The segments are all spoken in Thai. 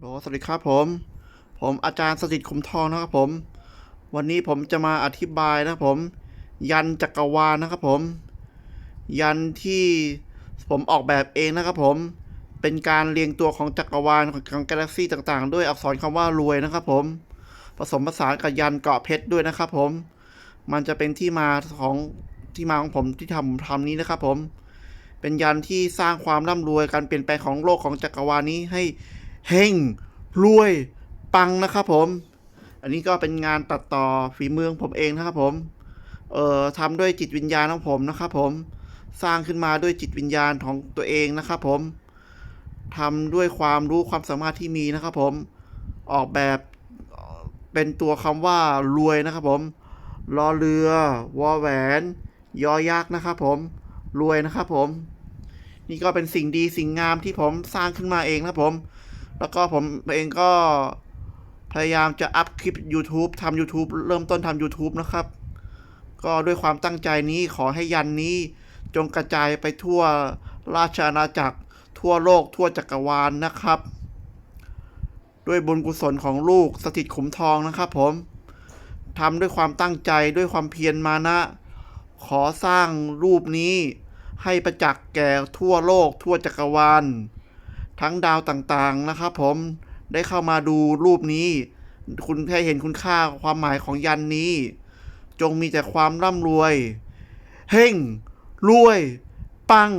โหลสวัสดีครับผม ผมอาจารย์สถิตคุมทองนะครับผม วันนี้ผมจะมาอธิบายนะครับผม ยันจักรวาลนะครับผม ยันที่ผมออกแบบเองนะครับผม เป็นการเรียงตัวของจักรวาลของกาแล็กซี่ต่างๆ ด้วยอักษรคำว่ารวยนะครับผม ผสมผสานกับยันเกาะเพชรด้วยนะครับผม มันจะเป็นที่มาของที่มาของผมที่ทำทำนี้นะครับผม เป็นยันที่สร้างความร่ำรวยการเปลี่ยนแปลงของโลกของจักรวาลนี้ให้ เฮงรวยปังนะครับผม อันนี้ก็เป็นงานตัดต่อฝีมือของผมเองนะครับผม เอ่อทำด้วยจิตวิญญาณของผมนะครับผม สร้างขึ้นมาด้วยจิตวิญญาณของตัวเองนะครับผมทำด้วยความรู้ความสามารถที่มีนะครับผม ออกแบบเป็นตัวคำว่ารวยนะครับผมรอเรือวอแหวน ยอยักษ์นะครับผมรวยนะครับผม นี่ก็เป็นสิ่งดีสิ่งงามที่ผมสร้างขึ้นมาเองนะครับผม แล้วก็ผมเองก็พยายามจะอัพคลิป YouTube ทำ YouTube เริ่มต้นทำ YouTube นะครับ ก็ด้วยความตั้งใจนี้ขอให้ยันนี้ จงกระจายไปทั่วราชอาณาจักร ทั่วโลกทั่วจักรวาลนะครับ ด้วยบุญกุศลของลูกสถิตขุมทองนะครับผมทำด้วยความตั้งใจด้วยความเพียรมานะ ขอสร้างรูปนี้ให้ประจักษ์แก่ทั่วโลกทั่วจักรวาล ทั้งดาวต่างๆนะครับผมได้เข้ามาดูรูปนี้ คุณให้เห็นคุณค่าความหมายของยันนี้ จงมีแต่ความร่ำรวย เฮ่งรวย ปัง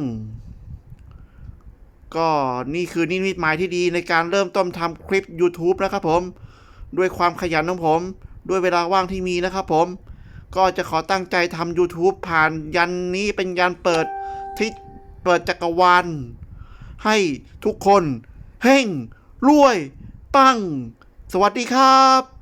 ก็นี่คือนิมิตหมายที่ดีในการเริ่มต้นทำคลิป YouTube นะครับผม ด้วยความขยันของผม ด้วยเวลาว่างที่มีนะครับผม ก็จะขอตั้งใจทำ YouTube ผ่านยันนี้เป็นยันเปิดที่เปิดจักรวาล ให้ทุกคน เฮ่งรวย ปัง สวัสดีครับ